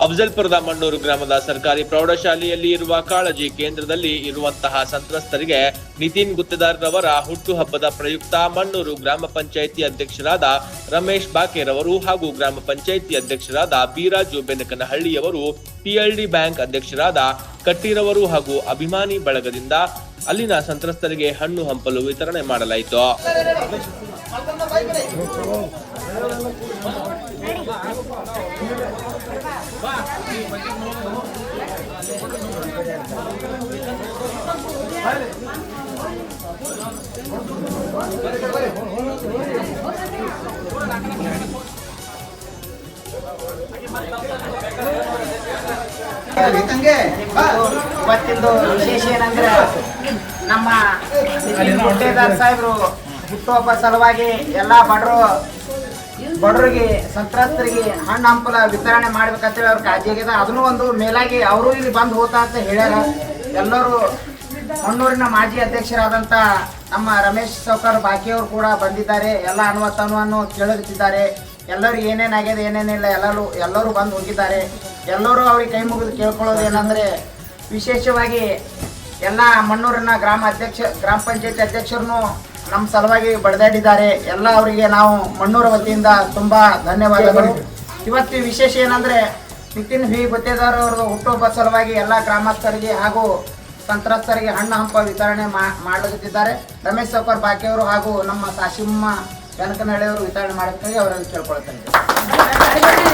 ಅಫಜಲ್ಪುರದ ಮಣ್ಣೂರು ಗ್ರಾಮದ ಸರ್ಕಾರಿ ಪ್ರೌಢಶಾಲೆಯಲ್ಲಿ ಇರುವ ಕಾಳಜಿ ಕೇಂದ್ರದಲ್ಲಿ ಇರುವಂತಹ ಸಂತ್ರಸ್ತರಿಗೆ ನಿತಿನ್ ಗುತ್ತೇದಾರ್ರವರ ಹುಟ್ಟುಹಬ್ಬದ ಪ್ರಯುಕ್ತ ಮಣ್ಣೂರು ಗ್ರಾಮ ಪಂಚಾಯಿತಿ ಅಧ್ಯಕ್ಷರಾದ ರಮೇಶ್ ಬಾಕೇರವರು ಹಾಗೂ ಗ್ರಾಮ ಪಂಚಾಯಿತಿ ಅಧ್ಯಕ್ಷರಾದ ಬೀರಾಜು ಬೆನಕನಹಳ್ಳಿಯವರು ಪಿಎಲ್ಡಿ ಬ್ಯಾಂಕ್ ಅಧ್ಯಕ್ಷರಾದ ಕಟ್ಟಿರವರು ಹಾಗೂ ಅಭಿಮಾನಿ ಬಳಗದಿಂದ ಅಲ್ಲಿನ ಸಂತ್ರಸ್ತರಿಗೆ ಹಣ್ಣು ಹಂಪಲು ವಿತರಣೆ ಮಾಡಲಾಯಿತು. ಇವತ್ತಿಂದು ವಿಶೇಷ ಏನಂದ್ರೆ ನಮ್ಮ ಗುಡ್ಡೇದಾರ್ ಸಾಹೇಬರು ಹುಟ್ಟುಹಬ್ಬ ಸಲುವಾಗಿ ಎಲ್ಲ ಬಡರು ಬಡವರಿಗೆ, ಸಂತ್ರಸ್ತರಿಗೆ ಹಣ್ಣು ಹಂಪಲ ವಿತರಣೆ ಮಾಡ್ಬೇಕಂತೇಳಿ ಅವ್ರ ಕಾಳಜಿ ಆಗಿದೆ ಅದನ್ನು ಒಂದು ಮೇಲಾಗಿ ಅವರು ಇಲ್ಲಿ ಬಂದು ಹೋತಾ ಅಂತ ಹೇಳ್ಯಾರ. ಎಲ್ಲರೂ ಮಣ್ಣೂರಿನ ಮಾಜಿ ಅಧ್ಯಕ್ಷರಾದಂಥ ನಮ್ಮ ರಮೇಶ್ ಸೌಕರ್ ಬಾಕಿಯವರು ಕೂಡ ಬಂದಿದ್ದಾರೆ. ಎಲ್ಲ ಅನುಮತನವನ್ನು ಕೇಳುತ್ತಿದ್ದಾರೆ ಎಲ್ಲರೂ ಏನೇನಾಗಿದೆ, ಏನೇನಿಲ್ಲ, ಎಲ್ಲರೂ ಎಲ್ಲರೂ ಬಂದು ಹೋಗಿದ್ದಾರೆ. ಎಲ್ಲರೂ ಅವ್ರಿಗೆ ಕೈ ಮುಗಿದು ಕೇಳ್ಕೊಳ್ಳೋದು ಏನಂದರೆ ವಿಶೇಷವಾಗಿ ಎಲ್ಲ ಮಣ್ಣೂರಿನ ಗ್ರಾಮ ಅಧ್ಯಕ್ಷ, ಗ್ರಾಮ ಪಂಚಾಯತಿ ಅಧ್ಯಕ್ಷರನ್ನು ನಮ್ಮ ಸಲುವಾಗಿ ಬಡದಾಡಿದ್ದಾರೆ. ಎಲ್ಲ ಅವರಿಗೆ ನಾವು ಮಣ್ಣೂರ ವತಿಯಿಂದ ತುಂಬ ಧನ್ಯವಾದಗಳು. ಇವತ್ತು ವಿಶೇಷ ಏನಂದರೆ ನಿತಿನ್ ವಿ. ಗುತ್ತೇದಾರ್ ಅವ್ರದ್ದು ಹುಟ್ಟುಹಬ್ಬ ಸಲುವಾಗಿ ಎಲ್ಲ ಗ್ರಾಮಸ್ಥರಿಗೆ ಹಾಗೂ ಸಂತ್ರಸ್ತರಿಗೆ ಹಣ್ಣು ಹಂಪ ವಿತರಣೆ ಮಾಡುತ್ತಿದ್ದಾರೆ ರಮೇಶ್ ಸೌಕರ್ ಬಾಕಿಯವರು ಹಾಗೂ ನಮ್ಮ ಸಾಶಿಮ್ಮ ಕನಕನಹಳ್ಳಿಯವರು ವಿತರಣೆ ಮಾಡೋದಕ್ಕಾಗಿ ಅವರನ್ನು ಕೇಳ್ಕೊಳ್ತೇನೆ